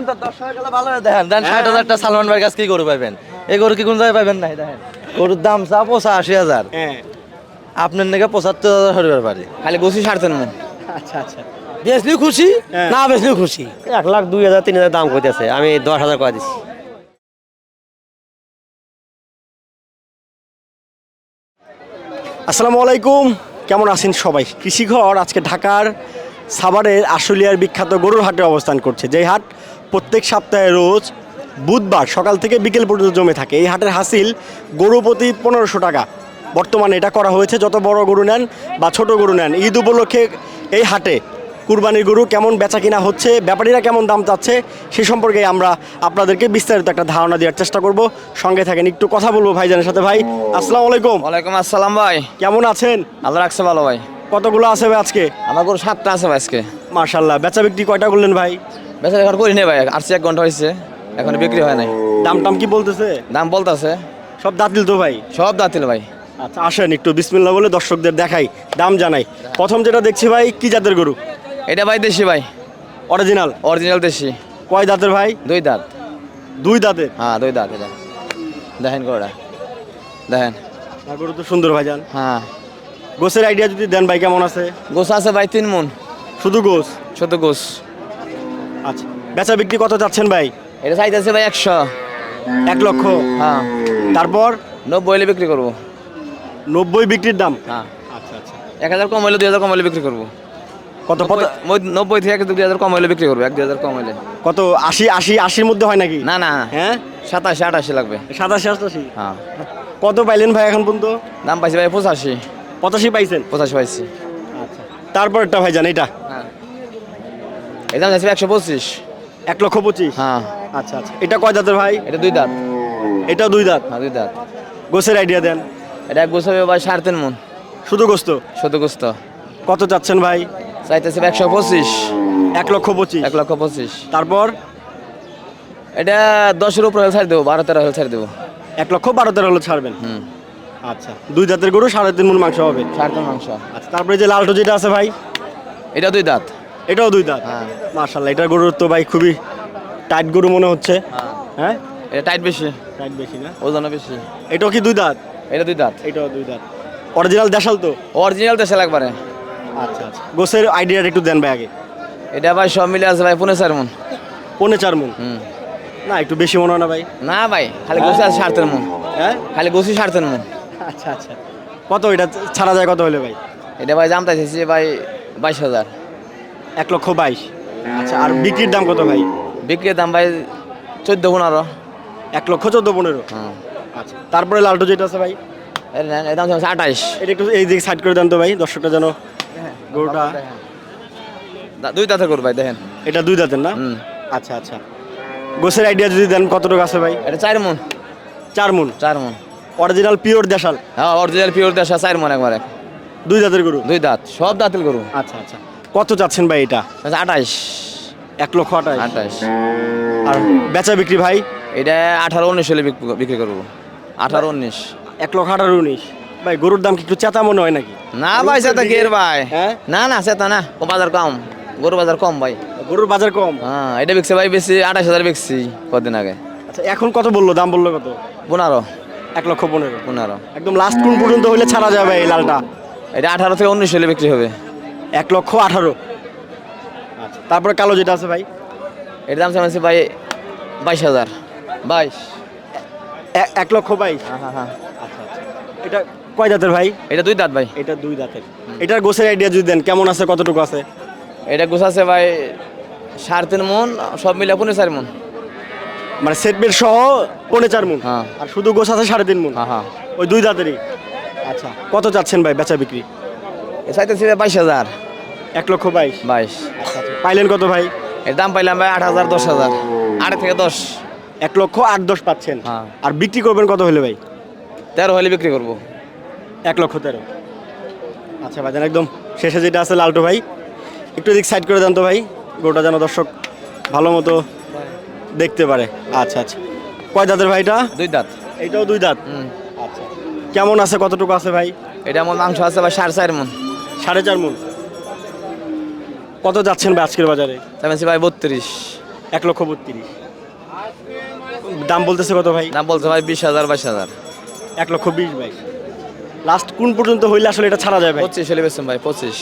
দেখেন তো দশ হাজার টাকা ভালো করে দেখেন। দেন ষাট হাজারটা সালমান ভাইয়ের কাছে কি গরু পাবেন। এই গরু কি কোন জায়গায় পাবেন নাই দেখেন? গরুর দাম চা পঁচা আশি হাজার। হ্যাঁ। আপনার নাকি পঁচাত্তর হাজার হরিবার পারি খালি গোসি সাড়ে তিন মন আচ্ছা আচ্ছা। বেচলেও খুশি হ্যাঁ। না বেচলেও খুশি? এক লাখ দুই হাজার তিন হাজার দাম করতেছে আমি দশ হাজার করে দিচ্ছি আসসালামু আলাইকুম। কেমন আছেন সবাই? কৃষিঘর আজকে ঢাকার সাভারের আশুলিয়ার বিখ্যাত গরুর হাটে অবস্থান করছে। যেই হাট প্রত্যেক সপ্তাহে রোজ বুধবার সকাল থেকে বিকেল পর্যন্ত জমে থাকে। এই হাটের হাসিল গরু প্রতি পনেরোশো টাকা। বর্তমানে এটা করা হয়েছে যত বড় গরু নেন বা ছোট গরু নেন ঈদ উপলক্ষে এই হাটে কুরবানির গরু কেমন বেচা কিনা হচ্ছে ব্যাপারীরা কেমন দাম চাচ্ছে সে সম্পর্কে আমরা আপনাদেরকে বিস্তারিত একটা ধারণা দেওয়ার চেষ্টা করব। সঙ্গে থাকেন একটু কথা বলব ভাইজানের সাথে। ভাই আসসালামু আলাইকুম। ওয়ালাইকুম আসসালাম ভাই। কেমন আছেন? আল্লাহ রাখছে ভালো ভাই। কতগুলো আছে ভাই আজকে? আমার গরু সাতটা আছে ভাই আজকে। মার্শাল্লাহ বেচা বিক্রি কয়টা করলেন ভাই? বেচা এখন করি নে ভাই আসছে এক ঘণ্টা হয়েছে এখন বিক্রি হয় নাই। দাম টাম কি বলতেছে? দাম বলতেছে। সব দাঁতিল তো ভাই? সব দাঁতিল ভাই। আচ্ছা আসেন একটু বিসমিল্লাহ বলে দর্শকদের দেখাই দাম জানাই। প্রথম যেটা দেখছি ভাই কি জাতের গরু? এটা ভাই দেশি ভাই। অরিজিনাল অরিজিনাল দেশি। কয় দাঁতের ভাই? দুই দাঁত। দুই দাঁতের? হ্যাঁ দুই দাঁত এটা। দেখেন গরুটা। দেখেন। গরু তো সুন্দর ভাইজান হ্যাঁ। গোসের আইডিয়া যদি দেন ভাই কেমন আছে? গোস আছে ভাই তিন মন। শুধু গোস? ছোট গোস। আচ্ছা বেচা বিক্রি কত যাচ্ছেন ভাই? এটা চাইতেছে ভাই একশো। এক লক্ষ? হ্যাঁ। তারপর? নব্বই হলে বিক্রি করব। নব্বই বিক্রির দাম? হ্যাঁ। আচ্ছা আচ্ছা। এক হাজার কম হলে দুই হাজার কম হলে বিক্রি করব। কত কত? নব্বই- থেকে এক দুই হাজার কম হলে বিক্রি করব এক দুই হাজার কম হলে কত? আশি আশি আশির মধ্যে হয় নাকি? না না। হ্যাঁ? সাতাশি আটাশি লাগবে। সাতাশি আটাশি? হ্যাঁ। কত পাইলেন ভাই এখন পর্যন্ত? দাম পাইছি ভাই পঁচাশি। পঁচাশি পাইছেন? পঁচাশি পাইছি। আচ্ছা। তারপরটা ভাই জান এটা এই দাম চাইছি একশো পঁচিশ। এক লক্ষ পঁচিশ? হ্যাঁ। আচ্ছা আচ্ছা। এটা কয় দাঁতের ভাই? এটা দুই দাঁত। এটা দুই দাঁত? হ্যাঁ দুই দাঁত। গোসের আইডিয়া দেন। এটা এক বছর ভাই সাড়ে তিন মন। শুধু গোস্ত? শত গোস্ত। কত চাচ্ছেন ভাই? চাইতেছি একশো পঁচিশ। এক লক্ষ পঁচিশ। এক লক্ষ পঁচিশ। তারপর? এটা দশের উপরে হলে ছাড় দেবো বারো তেরো হলে ছাড় দেবো। এক লক্ষ বারো তেরো হলো ছাড়বেন? হুম। আচ্ছা। দুই দাঁতের গরু সাড়ে তিন মন মাংস হবে। সাড়ে তিন মাংস। আচ্ছা তারপরে যে লালটো যেটা আছে ভাই? এটা দুই দাঁত। এটাও দুই দাঁত। হ্যাঁ। মার্শাল্লাহ এটার গরুর তো ভাই খুবই টাইট গরু মনে হচ্ছে। হ্যাঁ? এটা টাইট বেশি। টাইট বেশি না? ওজন বেশি। এটাও কি দুই দাঁত? এটা দুই দাঁত। এটাও দুই দাঁত। অরিজিনাল দেশাল তো? অরিজিনাল দেশে লাগবারে আচ্ছা আচ্ছা। গোসের আইডিয়াটা একটু দেন ভাই আগে। এটা ভাই সব মিলে আছে ভাই পনেরো চার মন। পৌনে চার মন? হুম। না একটু বেশি মনে হয় না ভাই। না ভাই খালি গোসি আছে সাড়ে মন। হ্যাঁ? খালি গোসি সাড়ে মন। আচ্ছা আচ্ছা। কত এটা ছাড়া যায় কত হলে ভাই? এটা ভাই দাম চাইছি ভাই বাইশ হাজার। এক লক্ষ বাইশ। আচ্ছা আর বিক্রির দাম কত ভাই? বিক্রির দাম ভাই চোদ্দ পনেরো। এক লক্ষ চোদ্দ পনেরো। হ্যাঁ। আচ্ছা তারপরে লালটু যেটা আছে ভাই? দাম হচ্ছে আঠাইশ। এটা একটু এই দিকে সাইড করে দেন তো ভাই দর্শকটা যেন গরুটা দুই দাঁতের করু ভাই দেখেন। এটা দুই দাঁতের না? আচ্ছা আচ্ছা। গোসের আইডিয়া যদি দেন কতটুকু আছে ভাই? এটা চার মন। চার মন? চার মন। অরিজিনাল পিওর দেশাল? হ্যাঁ অরিজিনাল পিওর দেশা চার মন একবারে। দুই দাঁতের গরু? দুই দাঁত সব দাঁতিল গরু। আচ্ছা আচ্ছা। কত চাচ্ছেন ভাই এটা? আঠাইশ এক লক্ষ আঠাশ। আঠাইশ আর বেচা বিক্রি ভাই? এটা আঠারো উনিশ হলে বিক- বিক্রি করব। আঠারো উনিশ। এক লক্ষ আঠারো উনিশ। ভাই গরুর দাম কি একটু চেতা মনে হয় নাকি? না ভাই চেতা কি ভাই? হ্যাঁ? না না চেতা না। ও বাজার কম। গরুর বাজার কম ভাই। গরুর বাজার কম? হ্যাঁ এটা বিকছে ভাই বেশি আঠাশ হাজার বিকছি কদিন আগে। আচ্ছা এখন কত বলল? দাম বলল কত? পনেরো। এক লক্ষ পনেরো। পনেরো। একদম লাস্ট কোন পর্যন্ত হলে ছাড়া যাবে এই লালটা? এটা আঠারো থেকে উনিশ হলে বিক্রি হবে। এক লক্ষ আঠারো। আচ্ছা। তারপরে কালো যেটা আছে ভাই? এর দাম চাইছি ভাই বাইশ হাজার। বাইশ। এক লক্ষ বাইশ। হ্যাঁ হ্যাঁ হ্যাঁ। আচ্ছা আচ্ছা। এটা কয় দাঁতের ভাই? এটা দুই দাঁত ভাই। এটা দুই দাঁতের। এটার গোসের আইডিয়া যদি দেন কেমন আছে কতটুকু আছে? এটা গুছাছে ভাই সাড়ে তিন মন সব মিলে পনেরো চার মন। মানে সেট বেড সহ পৌনে চার মুন? হ্যাঁ। আর শুধু গোস আছে সাড়ে তিন মুন? হ্যাঁ। ওই দুই দাঁতেরই? আচ্ছা। কত চাচ্ছেন ভাই বেচা বিক্রি? চাইতেছি ভাই বাইশ হাজার। এক লক্ষ বাইশ। বাইশ। পাইলেন কত ভাই? এর দাম পাইলাম ভাই আট হাজার দশ হাজার। আট থেকে দশ। এক লক্ষ আট দশ পাচ্ছেন। হ্যাঁ। আর বিক্রি করবেন কত হলে ভাই? তেরো হলে বিক্রি করব। এক লক্ষ তেরো। আচ্ছা ভাইজান একদম শেষে যেটা আছে লালটু ভাই একটু এদিক সাইড করে দেন তো ভাই গোটা যেন দর্শক ভালো মতো দেখতে পারে। আচ্ছা আচ্ছা। কয় দাঁতের ভাইটা দুই দাঁত। এইটাও দুই দাঁত? আচ্ছা। কেমন আছে কতটুকু আছে ভাই? এটা আমার মাংস আছে ভাই সাড়ে চার মন। সাড়ে চার মন। কত যাচ্ছেন ভাই আজকের বাজারে? চাইছি ভাই বত্রিশ। এক লক্ষ বত্রিশ। দাম বলতেছে কত ভাই? দাম বলছে ভাই বিশ হাজার বাইশ হাজার। এক লক্ষ বিশ ভাই। লাস্ট কোন পর্যন্ত হইলে আসলে এটা ছাড়া ভাই? পঁচিশ হলে বেচছেন ভাই পঁচিশ।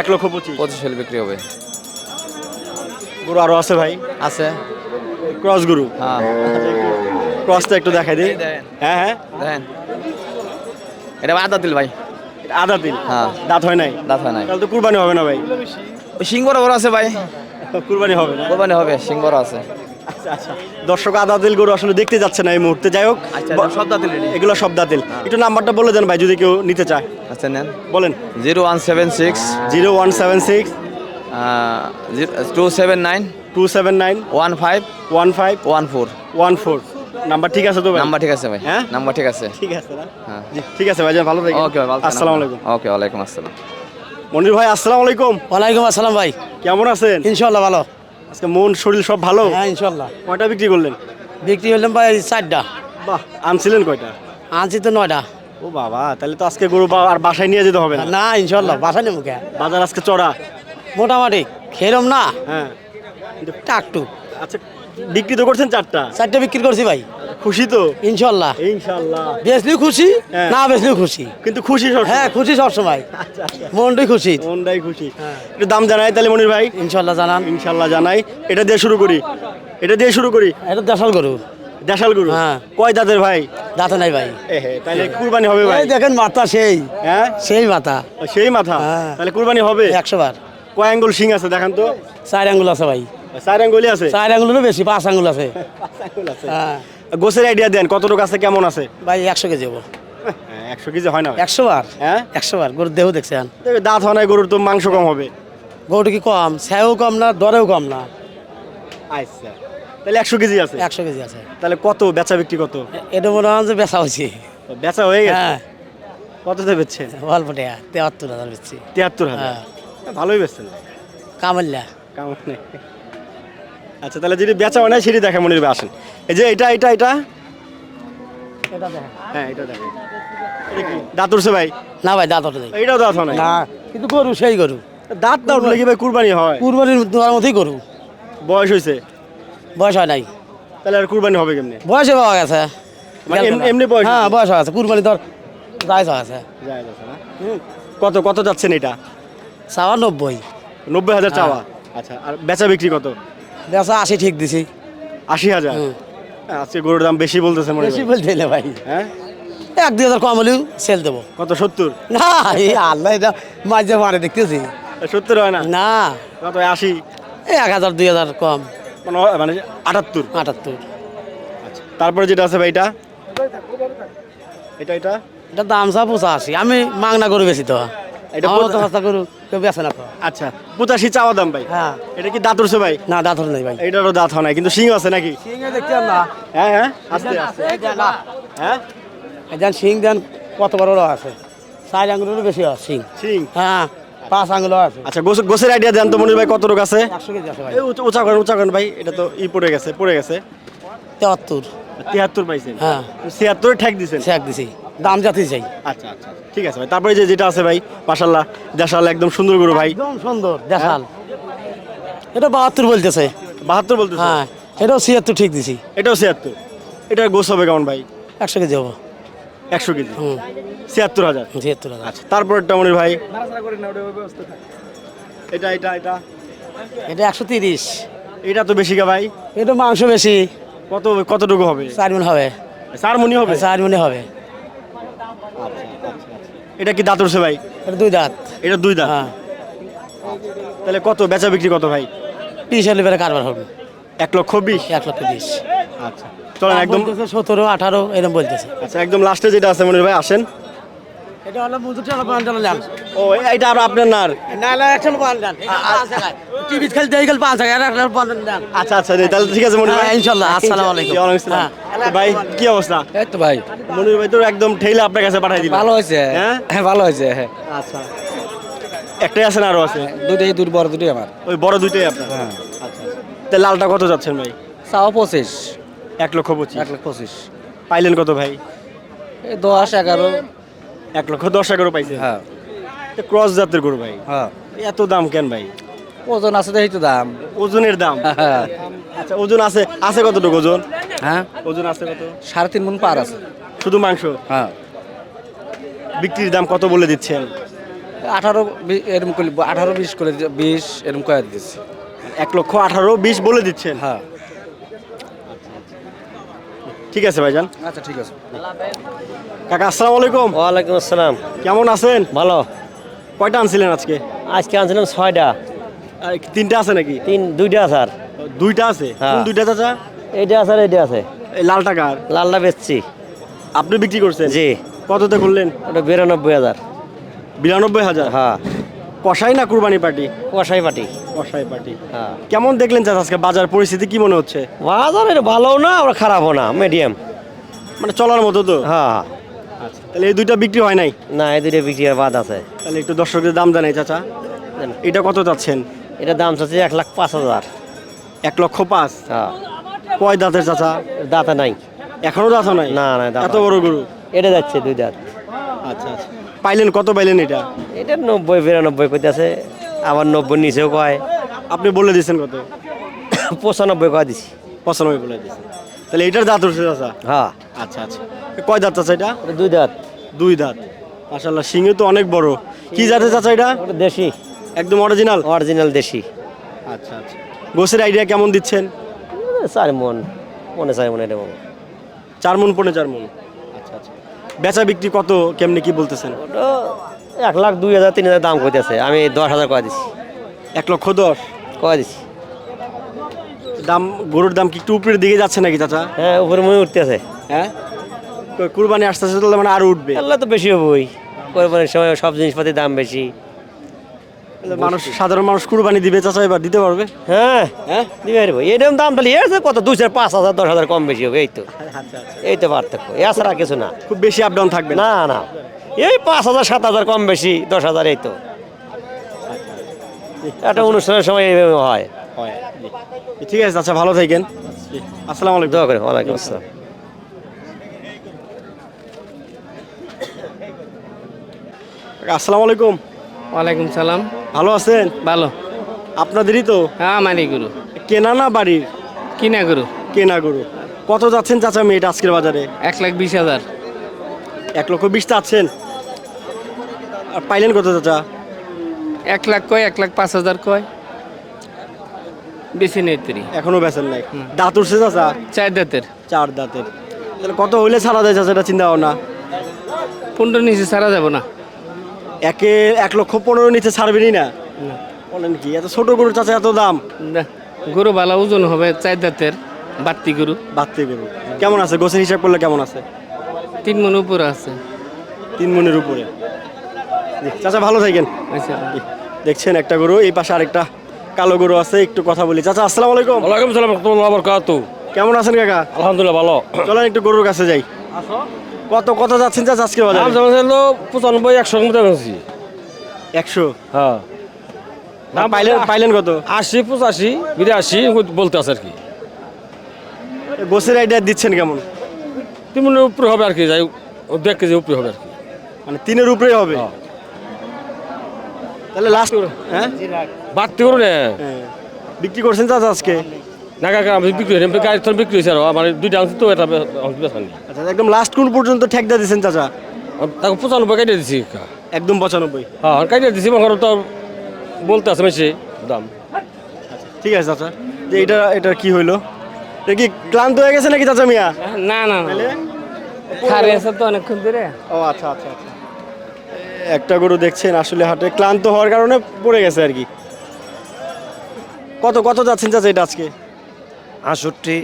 এক লক্ষ পঁচিশ। পঁচিশ হলে বিক্রি হবে। গরু আরও আছে ভাই? আছে। ক্রস গরু? হ্যাঁ। ক্রসটা একটু দেখাই দিই। হ্যাঁ হ্যাঁ। দেখেন এটা আদা দিল ভাই। আধা দিন? হ্যাঁ। দাঁত হয় নাই? দাঁত হয় নাই। তাহলে তো কুরবানি হবে না ভাই। ওই সিং বড় বড় আছে ভাই। কুরবানি হবে না। কোরবানি হবে সিং বড় আছে। আচ্ছা আচ্ছা। দর্শক আদা দিল গরু আসলে দেখতে যাচ্ছে না এই মুহূর্তে। যাই হোক আচ্ছা এগুলো সব দাঁতিল একটু নাম্বারটা বলে দেন ভাই যদি কেউ নিতে চায়। আচ্ছা নেন। বলেন। Zero one seven six. Zero one seven six. Two seven nine. Two seven nine. One five. One five. One four. One four. Number ঠিক আছে তো ভাই? নাম্বার ঠিক আছে ভাই। হ্যাঁ? নাম্বার ঠিক আছে। ঠিক আছে না? হ্যাঁ। ঠিক আছে ভাই ভালো থাকেন। ওকে ভাই ভালো আসসালামু আলাইকুম। ওকে ওয়ালাইকুম আসসালাম। মনির ভাই আসসালামু আলাইকুম। ওয়ালাইকুম আসসালাম ভাই। কেমন আছেন? ইনশাল্লাহ ভালো। আজকে মন শরীর সব ভালো? হ্যাঁ ইনশাল্লাহ কয়টা বিক্রি করলেন? বিক্রি হলাম ভাই চারটা। বাহ আনছিলেন কয়টা? আনছি তো নয়টা। ও বাবা তাহলে তো আজকে গরু বা- আর বাসায় নিয়ে যেতে হবে না? না ইনশাল্লাহ বাসা নেব কে? বাজার আজকে চড়া? মোটামুটি খেলাম না? হ্যাঁ। কিন্তু টাকটু আচ্ছা বিক্রি তো করছেন চারটা। চারটা বিক্রি করছি ভাই। খুশি তো? ইনশাল্লাহ। ইনশাল্লাহ। বেচলেও খুশি হ্যাঁ। না বেচলেও খুশি। কিন্তু খুশি সব হ্যাঁ খুশি সবসময় আচ্ছা আচ্ছা। মনটাই খুশি। মনটাই খুশি। হ্যাঁ। একটু দাম জানাই তাহলে মনির ভাই। ইনশাল্লাহ জানান। ইনশাল্লাহ জানাই। এটা দিয়ে শুরু করি। এটা দিয়ে শুরু করি। এটা দেশাল গরু। দেশাল গরু? হ্যাঁ। কয় দাঁতের ভাই? দাঁতে নাই ভাই। তাহলে কুরবানি হবে ভাই। দেখেন মাথা সেই। হ্যাঁ? সেই মাথা। সেই মাথা? হ্যাঁ। তাহলে কুরবানি হবে? একশো বার। কয় আঙ্গুল শিং আছে দেখান তো। চার আঙ্গুল আছে ভাই। চার আছে? চার আঙ্গুলেরও বেশি পাঁচ আঙ্গুল আছে। আছে। হ্যাঁ। গোসের আইডিয়া দেন কতটুকু আছে কেমন আছে? ভাই একশো কেজি হব। হ্যাঁ, একশো কেজি হয় না একশো বার? হ্যাঁ? একশো বার গরুর দেহ দেখছেন দাঁত হয় না গরুর তো মাংস কম হবে। গরুটা কি কম? ছায়াও কম না দরেও কম না। আচ্ছা। তাহলে একশো কেজি আছে? একশো কেজি আছে। তাহলে কত বেচা বিক্রি কত? এটা মনে হয় যে বেচা হয়েছে। বেচা হয়ে গেছে? হ্যাঁ। কততে বেচছেন? অল্প টাকা তেহাত্তর হাজার বেচছি। তিয়াত্তর হাজার? হ্যাঁ। ভালোই বেচছেন। কামাল্লা। নেই আচ্ছা তাহলে যদি বেচা হয় না সেটি দেখে মনির ভাই আসেন। এই যে এটা এটা এটা? হ্যাঁ এটা দেখেন। দাঁত উঠছে ভাই? না ভাই দাঁত ওঠে নাই। এটাও দাঁত হয় না কিন্তু গরু সেই গরু। দাঁত না উঠলে কি ভাই কুরবানি হয়? কুরবানির দেওয়ার মতোই গরু। বয়স হয়েছে? বয়স হয় নাই। তাহলে আর কুরবানি হবে কেমনে? বয়সে পাওয়া গেছে। মানে এমনি বয়স হ্যাঁ বয়স হয়ে গেছে কুরবানি হয়ে গেছে যায় না? কত কত যাচ্ছেন এটা? চাওয়া নব্বই। নব্বই হাজার হ্যাঁ। চাওয়া আচ্ছা আর বেচা বিক্রি কত? বেচা আশি ঠিক দিছি। আশি হাজার। আজকে গরুর দাম বেশি বলতেছে মনে বেশি বলতে এলে ভাই। হ্যাঁ? এক দুই হাজার কম হলেও সেল দেবো। কত সত্তর? না এই আল্লাহ এটা মাঝে মারে দেখতেছি। সত্তর হয় না? না। কত আশি? এক হাজার দুই হাজার কম। মানে মানে আটাত্তর? আটাত্তর। আচ্ছা তারপরে যেটা আছে ভাই এটা? এটা এটা? এটা দাম চা পঁচাশি। আমি মাংনা গরু বেশি তো। এটা আমার পঁচা- গরু কেউ বেছে না তো। আচ্ছা পঁচাশি চাওয়া দাম ভাই? হ্যাঁ। এটা কি দাঁত উঠছে ভাই? না দাঁত হল ভাই। এইটারও দাঁত হয় কিন্তু সিং আছে নাকি? দেখতে না। হ্যাঁ হ্যাঁ আস্তে আস্তে। হ্যাঁ? দেন শিং দেন কত বড় আছে? চার আঙুলেরও বেশি আছে শিং। সিং হ্যাঁ পাঁচ আঙুলও আছে। আচ্ছা গোসের আইডিয়া দেন তো মনির ভাই কত রোগ আছে? একশো কেজি আছে ভাই। উঁচা- উঁচা করেন উঁচা করেন ভাই এটা তো ই পড়ে গেছে পড়ে গেছে। তেহাত্তর। পাইছেন? হ্যাঁ। ছিয়াত্তরে ঠেক দিছেন? শেখ দিছি। দাম যাতে চাই। আচ্ছা আচ্ছা ঠিক আছে ভাই। তারপরে যে যেটা আছে ভাই মাশাল্লাহ দেশাল একদম সুন্দর গরু ভাই। একদম সুন্দর দেখাল এটা বাহাত্তর বলতেছে। বাহাত্তর বলতে হ্যাঁ এটাও ছিয়াত্তর ঠিক দিছি। এটাও ছিয়াত্তর। এটার গোস হবে কেমন ভাই? একশো কেজি হব। একশো কেজি। হুম। ছিয়াত্তর হাজার। ছিয়াত্তর হাজার। আচ্ছা তারপরটা মনির ভাই? এটা এটা এটা। এটা একশো তিরিশ। এটা তো বেশি কা ভাই? এটা মাংস বেশি। কত কতটুকু হবে? চার মন হবে। চার মনি হবে? চার মনে হবে। এটা কি দাঁত উঠছে ভাই? এটা দুই দাঁত। এটা দুই দাঁত? হ্যাঁ। তাহলে কত বেচা বিক্রি কত ভাই? তিরিশ হলে বেড়ে কারবার হবে। এক লক্ষ বিশ? এক লক্ষ বিশ। আচ্ছা। চলেন একদম সতেরো আঠারো এরকম বলতেছে। আচ্ছা একদম লাস্টে যেটা আছে মনে ভাই আসেন। এটা হলো মুজুর চালা পান চালা নেন ও এটা আর আপনার না না টিভি খেলতে গেলে পাঁচ টাকা এক লাখ পান দেন আচ্ছা আচ্ছা তাহলে ঠিক আছে মনির ভাই। হ্যাঁ, ইনশাল্লাহ। আসসালামু আলাইকুম। আসসালাম। হ্যাঁ। ভাই কি অবস্থা? এই তো ভাই। মনির ভাই তো একদম ঠেলে আপনার কাছে দিল। ভালো হয়েছে। হ্যাঁ? হ্যাঁ ভালো হয়েছে হ্যাঁ। আচ্ছা। একটাই আছে না আরও আছে? দুটোই দুই বড় দুটোই আমার। ওই বড় দুইটাই আপনার? হ্যাঁ। আচ্ছা তা লালটা কত যাচ্ছেন ভাই? চাও পঁচিশ। এক লক্ষ পঁচিশ। এক লাখ পঁচিশ। পাইলেন কত ভাই? দশ এগারো। এক লক্ষ দশ এগারো পাইছেন হ্যাঁ। ক্রস জাতের গরু ভাই। হ্যাঁ। এত দাম কেন ভাই? ওজন আছে তো দাম। ওজনের দাম। আচ্ছা ওজন আছে আছে কতটুকু ওজন? হ্যাঁ। ওজন আছে কত? সাড়ে তিন মন পার আছে। শুধু মাংস? হ্যাঁ। বিক্রির দাম কত বলে দিচ্ছেন? আঠারো এরকম করে আঠারো বিশ করে বিশ এরকম করে দিচ্ছি এক লক্ষ আঠারো বিশ বলে দিচ্ছেন। হ্যাঁ। ঠিক আছে ভাইজান। আচ্ছা ঠিক আছে। কাকা আসসালামু আলাইকুম। ওয়ালাইকুম আসসালাম। কেমন আছেন? ভালো। কয়টা আনছিলেন আজকে? আজকে আনছিলাম ছয়টা। আর তিনটা আছে নাকি? তিন দুইটা স্যার দুইটা আছে? হ্যাঁ। কোন দুইটা চাচা? এইটা আছে আর এইটা আছে। এই লাল টাকার লালটা বেচছি। আপনি বিক্রি করছেন? জি। কততে করলেন ওটা বিরানব্বই হাজার। বিরানব্বই হাজার? হ্যাঁ। কষাই না কুরবানি পার্টি? কষাই পাটি কষাই পার্টি। হ্যাঁ। কেমন দেখলেন চাচা আজকে? বাজার পরিস্থিতি কি মনে হচ্ছে? বাজার এটা ভালোও না আবার খারাপও না মিডিয়াম মানে চলার মতো তো? হ্যাঁ। আচ্ছা তাহলে এই দুইটা বিক্রি হয় নাই? না এই দুইটা বিক্রি আর বাদ আছে। তাহলে একটু দর্শকদের দাম জানাই চাচা। এটা কত চাচ্ছেন? এটা দাম চাচ্ছে এক লাখ পাঁচ হাজার। এক লক্ষ পাঁচ? হ্যাঁ। কয় দাঁতের চাচা? দাঁতে নাই। এখনও দাঁত নাই? না, না, এত। বড় গরু? এটা যাচ্ছে দুই দাঁত। আচ্ছা আচ্ছা। পাইলেন কত পাইলেন এটা? এটা নব্বই বিরানব্বই কইতেছে আবার নব্বই নিচেও কয়। আপনি বলে দিয়েছেন কত? পঁচানব্বই কয় দিছি। পঁচানব্বই বলে দিয়েছেন। তাহলে এটার দাঁত উঠছে চাচা? হ্যাঁ। আচ্ছা আচ্ছা। কয় দাঁত চাচা এটা? দুই দাঁত। দুই দাঁত। মাশাল্লাহ সিংহে তো অনেক বড়। কি জাতের চাচা এটা? দেশি। একদম অরিজিনাল অরিজিনাল দেশি। আচ্ছা আচ্ছা। গোসের আইডিয়া কেমন দিচ্ছেন? চার মন। মনে চার মন এটা চার মন পনেরো চার মন। আচ্ছা আচ্ছা। বেচা বিক্রি কত? কেমনি কি বলতেছেন? এক লাখ দুই হাজার তিন হাজার দাম কইতেছে আমি দশ হাজার কয়ে দিচ্ছি এক লক্ষ দশ? কয়ে দিচ্ছি দাম গরুর দাম কি একটু উপরের দিকে যাচ্ছে নাকি চাচা? হ্যাঁ উপরে মনে উঠতেছে। হ্যাঁ? কুরবানি আসতেছে তাহলে মানে আরও উঠবে। আল্লাহ তো বেশি হবই। কোরবানির সময় সব জিনিসপাতির দাম বেশি। মানুষ সাধারণ মানুষ কুরবানি দিবে চাচা এবার দিতে পারবে? হ্যাঁ হ্যাঁ? দিবে পারব এরকম দাম তাহলে এর কত? দুই চার পাঁচ হাজার দশ হাজার কম বেশি হবে এই তো। আচ্ছা আচ্ছা। এই তো পার্থক্য। এছাড়া কিছু না। খুব বেশি আপ ডাউন থাকবে না? না এই পাঁচ হাজার সাত হাজার কম বেশি দশ হাজার এই তো। একটা অনুষ্ঠানের সময় এইভাবে হয়। ঠিক আছে আচ্ছা ভালো থাকেন। আসসালামু আলাইকুম। দোয়া করে ওয়ালাইকুম আসসালাম। আসসালামু আলাইকুম। ওয়ালাইকুম সালাম। ভালো আছেন? ভালো। আপনাদেরই তো? হ্যাঁ মানি গুরু। কেনা না বাড়ির? কিনা গুরু। কেনা গরু। কত যাচ্ছেন চাচা মেয়েটা আজকের বাজারে? এক লাখ বিশ হাজার। এক লক্ষ বিশ চাচ্ছেন আর পাইলেন কত চাচা? এক লাখ কয় এক লাখ পাঁচ হাজার কয়। বেশি নেই তিরি। এখনও বেচেন নাই? দাঁত উঠছে চাচা? চার দাঁতের। চার দাঁতের। তাহলে কত হইলে সারা দেয় চাচা এটা চিন্তা ভাবনা? পনেরো নিচে সারা যাব না। একে এক লক্ষ পনেরো নিচে ছাড়বেনই না। বলেন কি এত ছোট গরু চাচা এত দাম? না, গরু ভালো ওজন হবে চার দাঁতের বাড়তি গরু। বাড়তে গরু। কেমন আছে? গোছের হিসাব করলে কেমন আছে? তিন মন উপরে আছে। তিন মনের উপরে। চাচা ভালো থাকেন। আচ্ছা। দেখছেন একটা গরু এই পাশে আরেকটা কালো গরু আছে একটু কথা বলি। চাচা আসসালামু আলাইকুম। ওয়ালাইকুম সালাম রহমতুল্লাহ বরকাতু কেমন আছেন কাকা? আলহামদুলিল্লাহ ভালো। চলেন একটু গরুর কাছে যাই। কত কত যাচ্ছেন চাচা আজকে দাম বাজারে যেমন ছিল পঁচানব্বই একশো মতো বেশি একশো? হ্যাঁ। দাম পাইলেন পাইলেন কত? আশি পঁচাশি বিরাশি বলতে আছে আর কি। গোছের আইডিয়া দিচ্ছেন কেমন? তিন মনের উপরে হবে আর কি যাই ও দেড় কেজি উপরে হবে আর কি। মানে তিনের উপরেই হবে? হ্যাঁ। তাহলে লাস্ট হ্যাঁ? বাড়তি করুন হ্যাঁ। বিক্রি করছেন চাচা আজকে? না কাকা আমি বিক্রি হয়েছে গাড়ি তোর বিক্রি হয়েছে আর। আমার দুইটা আনছি তো এটা আচ্ছা একদম লাস্ট কোন পর্যন্ত ঠেকদা দিচ্ছেন চাচা? তাকে পঁচানব্বই দিছি। একদম পঁচানব্বই। হ্যাঁ কাটিয়ে দিছি আমার তো বলতে আছে দাম। ঠিক আছে চাচা। যে এটা এটা কি হইল? এটা কি ক্লান্ত হয়ে গেছে নাকি চাচা মিয়া? না না না। খারে আছে তো অনেকক্ষণ ধরে। ও আচ্ছা আচ্ছা আচ্ছা। একটা গরু দেখছেন আসলে হাটে ক্লান্ত হওয়ার কারণে পড়ে গেছে আর কি। কত কত যাচ্ছেন চাচা এটা আজকে? আটষট্টি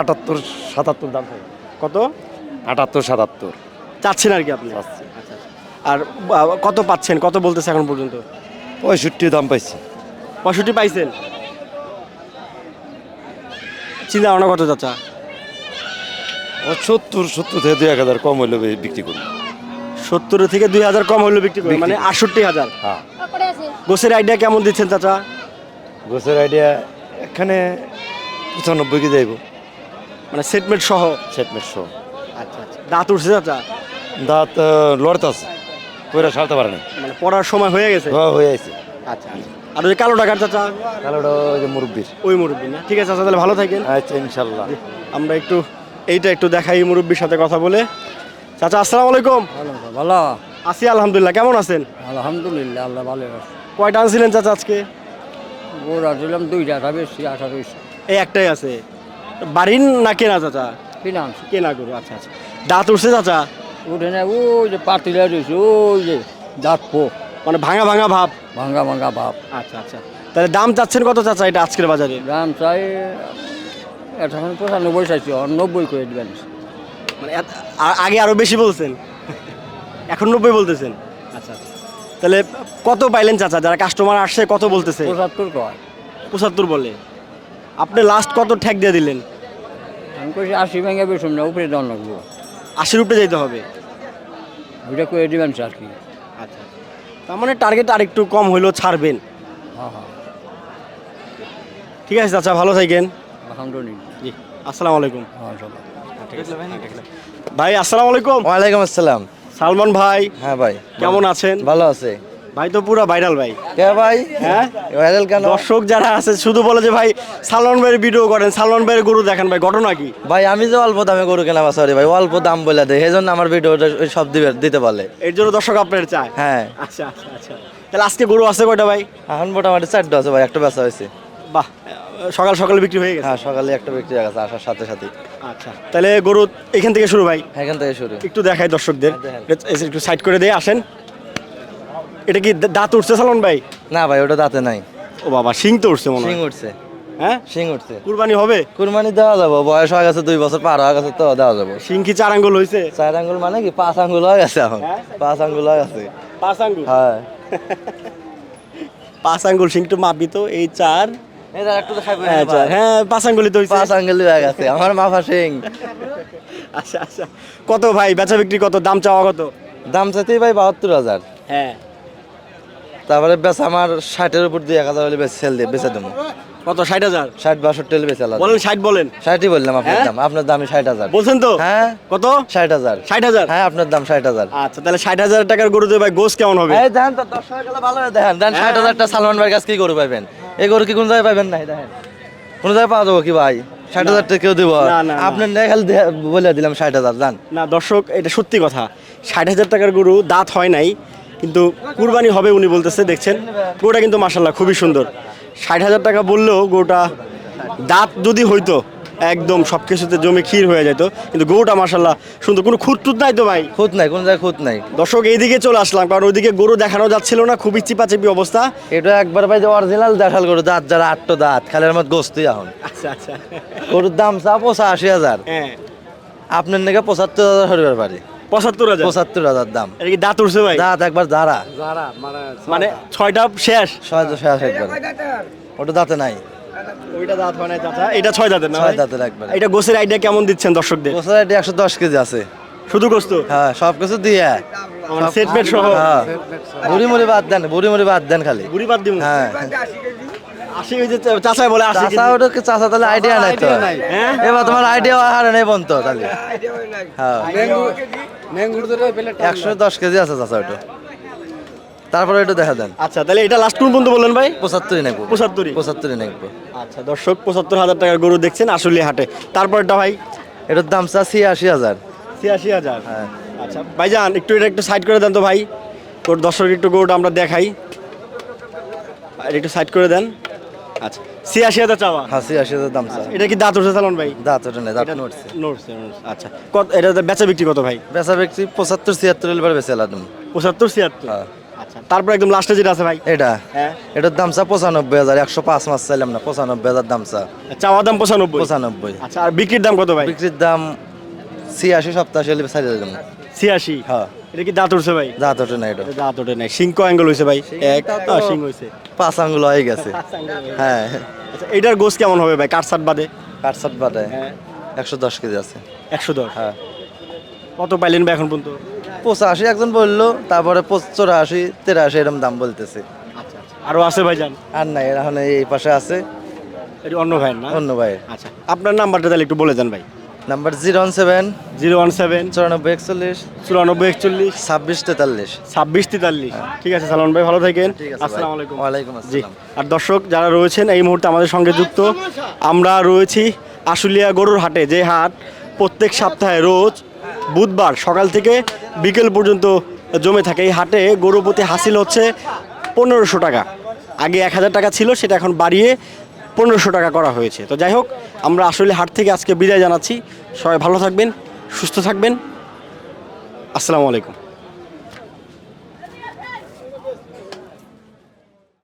আটাত্তর সাতাত্তর দাম কত? আটাত্তর সাতাত্তর। চাচ্ছেন আর কি আপনি? আচ্ছা, আর কত পাচ্ছেন? কত বলতেছে এখন পর্যন্ত? পঁয়ষট্টি দাম পাইছি। পঁয়ষট্টি পাইছেন? চিন্তা ভাবনা কত চাচা? সত্তর সত্তর থেকে দুই এক হাজার কম হইলে বিক্রি করি। সত্তর থেকে দুই হাজার কম হলো বিক্রি করি মানে আটষট্টি হাজার। হ্যাঁ। গোসের আইডিয়া কেমন দিচ্ছেন চাচা? গোসের আইডিয়া এখানে পঁচানব্বই কি যাইব মানে সেটমেন্ট সহ। সেটমেট সহ। আচ্ছা আচ্ছা। দাঁত উঠছে চাচা? দাঁত লড়তে আছে। কইরা সারতে পারে না মানে পড়ার সময় হয়ে গেছে? হয়ে আছে আচ্ছা আচ্ছা। আর ওই কালো টাকার চাচা? কালোটা ওই যে মুরব্বীর। ওই মুরব্বী না? ঠিক আছে চাচা তাহলে ভালো থাকেন। আচ্ছা ইনশাল্লাহ। আমরা একটু এইটা একটু দেখাই মুরব্বীর সাথে কথা বলে। চাচা আসসালামু আলাইকুম। ভালো আছি আলহামদুলিল্লাহ কেমন আছেন? আলহামদুলিল্লাহ আল্লাহ ভালো আছে কয়টা আনছিলেন চাচা আজকে? গোড়া দিলাম দুইটা আটা বেশি আঠা রয়েছে এই একটাই আছে। বাড়ির না কেনা চাচা? ফিনান্স কেনা গরু আচ্ছা আচ্ছা। দাঁত উঠছে চাচা? উঠে না ওই যে পাতিলা রয়েছে ওই যে দাঁতপো মানে ভাঙা ভাঙা ভাব? ভাঙ্গা ভাঙ্গা ভাব। আচ্ছা আচ্ছা। তাহলে দাম চাচ্ছেন কত চাচা এটা আজকের বাজারে? দাম চাই এখন পঁচানব্বই চাইছি আর নব্বই করে দিবেন। মানে আগে আরও বেশি বলছেন? এখন নব্বই বলতেছেন? আচ্ছা আচ্ছা। তাহলে কত পাইলেন চাচা? যারা কাস্টমার আসছে কত বলতেছে? পঁচাত্তর কয়। পঁচাত্তর বলে। আপনি লাস্ট কত ঠেক দিয়ে দিলেন? আমি কইছি আশি ভেঙে বেশুন না উপরে দাম লাগবো। আশির উপরে যেতে হবে? ওইটা করে দিবেন আর কি। আচ্ছা। তার মানে টার্গেট আর একটু কম হইলেও ছাড়বেন। হ্যাঁ হ্যাঁ। ঠিক আছে চাচা ভালো থাকেন। আলহামদুলিল্লাহ। জি। আসসালামু আলাইকুম। হ্যাঁ ভাই আসসালামু আলাইকুম। ওয়ালাইকুম আসসালাম। সালমান ভাই হ্যাঁ ভাই কেমন আছেন? ভালো আছে। ভাই তো পুরা ভাইরাল ভাই। কে ভাই? হ্যাঁ? ভাইরাল কেন? দর্শক যারা আছে শুধু বলে যে ভাই সালমান ভাইয়ের ভিডিও করেন সালমান ভাইয়ের গরু দেখেন ভাই ঘটনা কি? ভাই আমি যে অল্প দামে গরু কেনা সরি ভাই অল্প দাম বলে দেয় সেই জন্য আমার ভিডিওটা ওই সব দিবে দিতে বলে। এর জন্য দর্শক আপনার চায়? হ্যাঁ। আচ্ছা আচ্ছা আচ্ছা। তাহলে আজকে গরু আছে কয়টা ভাই? এখন মোটামুটি চারটে আছে ভাই একটা বেচা হয়েছে। বাহ সকাল সকালে বিক্রি হয়ে গেছে। হ্যাঁ সকালে একটা বিক্রি হয়ে গেছে আসার সাথে সাথে আচ্ছা তাহলে গরু এখান থেকে শুরু ভাই? এখান থেকে শুরু। একটু দেখাই দর্শকদের। একটু সাইড করে দিয়ে আসেন। এটা কি দাঁত উঠছে সালমান ভাই? না ভাই ওটা দাঁতে নাই। ও বাবা শিং তো উঠছে মনে শিং উঠছে। হ্যাঁ? শিং উঠছে। কুরবানি হবে? কুরবানি দেওয়া যাব বয়স হয়ে গেছে দুই বছর পার হয়ে গেছে তো দেওয়া যাব। শিং কি চার আঙ্গুল হয়েছে চার আঙ্গুল মানে কি? পাঁচ আঙ্গুল হয়ে গেছে এখন। হ্যাঁ? পাঁচ আঙ্গুল হয়ে গেছে। পাঁচ আঙ্গুল? হ্যাঁ। পাঁচ আঙ্গুল শিং তো মাপি তো এই চার একটু দেখাই হ্যাঁ হ্যাঁ পাঁচ আঙ্গুলি তো পাঁচ আঙ্গুল হয়ে গেছে। আমার মাফা শিং আচ্ছা আচ্ছা। কত ভাই? বেচা বিক্রি কত? দাম চাওয়া কত? দাম চাইতেই ভাই বাহাত্তর হাজার। হ্যাঁ। তারপরে বেশ আমার ষাটের উপর দুই এক হাজার হলে সেল দিয়ে বেচে দেবো। কত? ষাট হাজার? ষাট বাষট্টি হলে বেচে বলেন ষাট বলেন। ষাটই বললাম আপনার? দাম। আপনার দামই ষাট হাজার। বলছেন তো? হ্যাঁ? কত? ষাট হাজার। ষাট হাজার? হ্যাঁ আপনার দাম ষাট হাজার। আচ্ছা তাহলে ষাট হাজার টাকার গরু ভাই গোস কেমন হবে? এই দেখেন তো দশ টাকা ভালো দেখেন দেখেন ষাট হাজারটা সালমান ভাইয়ের কাছে কি গরু পাইবেন? এই গরু কি কোনো জায়গায় পাবেন না দেখেন। কোনো জায়গায় পাওয়া যাব কি ভাই? ষাট হাজার টাকা কেউ দিব। না, না, না। আপনার নেই খালি বলে দিলাম ষাট হাজার জান। না দর্শক এটা সত্যি কথা। ষাট হাজার টাকার গরু দাঁত হয় নাই কিন্তু কুরবানি হবে উনি বলতেছে দেখছেন? গরুটা কিন্তু মাসাল্লাহ খুবই সুন্দর। ষাট হাজার টাকা বললেও গরুটা দাঁত যদি হইতো একদম সব কিছুতে জমে ক্ষীর হয়ে যেত কিন্তু গরুটা মাসাল্লাহ সুন্দর কোনো খুঁত টুত নাই তো ভাই? খুঁত নাই কোন জায়গায় খুঁত নাই। দর্শক এইদিকে চলে আসলাম কারণ ওইদিকে গরু দেখানো যাচ্ছিল না খুবই চিপাচিপি অবস্থা। এটা একবার ভাই যে অরিজিনাল দেখাল গরু দাঁত যারা আটটো দাঁত খালের মত গোস্তুই এখন। আচ্ছা আচ্ছা। গরুর দাম চা পঁচা আশি হাজার। হ্যাঁ। আপনার নাকি পঁচাত্তর হাজার হরিবার পারে। পঁচাত্তর হাজার? পঁচাত্তর হাজার দাম। এটা কি দাঁত উঠছে ভাই? দাঁত একবার দাঁড়া মানে ছয়টা শেষ? ছয় শেষ একবার। ওটা দাঁতে নাই। ওইটা দাঁত হয় না চাচা। এটা ছয় দাঁতের না ছয় দাঁতের একবার। এটা গোসের আইডিয়া কেমন দিচ্ছেন দর্শকদের? বছর এটি একশো দশ কেজি আছে। শুধু গোস্ত? হ্যাঁ সব কিছু দিয়ে। সেট বেট সহ। হ্যাঁ। বুড়ি মুড়ি বাদ দেন বুড়ি মুড়ি বাদ দেন খালি। বুড়ি বাদ দিব হ্যাঁ। আশি যে চাচাই বলে আশি চাষা ওটা চাষা তাহলে আইডিয়া নাই তো। হ্যাঁ? এবার তোমার আইডিয়া হারে নেই তাহলে। হ্যাঁ। একশো দশ কেজি আছে চাষা ওটা। তারপরে একটু দেখা দেন। আচ্ছা তাহলে এটা লাস্ট কোন পর্যন্ত বললেন ভাই? পঁচাত্তরই নেব। পঁচাত্তরই? পঁচাত্তরই নেব। আচ্ছা দর্শক পঁচাত্তর হাজার টাকার গরু দেখছেন আসলে হাটে। তারপরটা ভাই? এটার দাম চা ছিয়াশি হাজার। ছিয়াশি হাজার? হ্যাঁ। আচ্ছা ভাইজান একটু এটা একটু সাইড করে দেন তো ভাই। তোর দর্শক একটু গরুটা আমরা দেখাই। আর একটু সাইড করে দেন। আচ্ছা ছিয়াশি হাজার চাওয়া? হ্যাঁ ছিয়াশি হাজার দাম চা। এটা কি দাঁত উঠছে সালন ভাই? দাঁত ওটা নেই দাঁত নড়ছে। নড়ছে। আচ্ছা কত এটা বেচা বিক্রি কত ভাই? বেচা ব্যক্তি পঁচাত্তর ছিয়াত্তর এবার বেচে আলাদম পঁচাত্তর ছিয়াত্তর? হ্যাঁ। আচ্ছা তারপর একদম লাস্টে যেটা আছে ভাই? এটা। হ্যাঁ। এটার দাম চা পঁচানব্বই হাজার একশো পাঁচ মাস চাইলাম না পঁচানব্বই হাজার দাম চা। চাওয়া দাম পঁচানব্বই? পঁচানব্বই। আচ্ছা আর বিক্রির দাম কত ভাই? বিক্রির দাম ছিয়াশি সপ্তাহে হলে ছাড়িয়ে দিলাম ছিয়াশি? হ্যাঁ। এটা কি দাঁত উঠছে ভাই? দাঁত ওঠে না এটা। দাঁত ওঠে নাই। সিং অ্যাঙ্গেল হয়েছে ভাই? এক সিং হয়েছে পাঁচ আঙ্গুল হয়ে গেছে। হ্যাঁ আচ্ছা এটার গোস কেমন হবে ভাই? কাটসাট বাদে? কাটসাট বাদে। হ্যাঁ। একশো দশ কেজি আছে। একশো দশ? হ্যাঁ। কত পাইলেন ভাই এখন পর্যন্ত? পঁচাশি একজন বলল তারপরে চৌরাশি তেরাশি এরকম দাম বলতেছে। আরও আছে ভাই যান আর নাই এখন এই পাশে আছে। এটা অন্য ভাই না? অন্য ভাই আচ্ছা আপনার নাম্বারটা তাহলে একটু বলে দেন ভাই। Number zero one seven zero one seven চুরানব্বই একচল্লিশ চুরানব্বই একচল্লিশ ছাব্বিশ তেতাল্লিশ। ছাব্বিশ তেতাল্লিশ। ঠিক আছে সালমান ভাই ভালো থাকেন। আসসালামু আলাইকুম। ওয়ালাইকুম জি আসসালাম আর দর্শক যারা রয়েছেন এই মুহূর্তে আমাদের সঙ্গে যুক্ত। আমরা রয়েছি আশুলিয়া গরুর হাটে। যে হাট প্রত্যেক সপ্তাহে রোজ বুধবার সকাল থেকে বিকেল পর্যন্ত জমে থাকে। এই হাটে গরু প্রতি হাসিল হচ্ছে পনেরোশো টাকা। আগে এক হাজার টাকা ছিল, সেটা এখন বাড়িয়ে পনেরোশো টাকা করা হয়েছে। তো যাই হোক, আমরা আসলে হাট থেকে আজকে বিদায় জানাচ্ছি। সবাই ভালো থাকবেন, সুস্থ থাকবেন। আসসালামু আলাইকুম।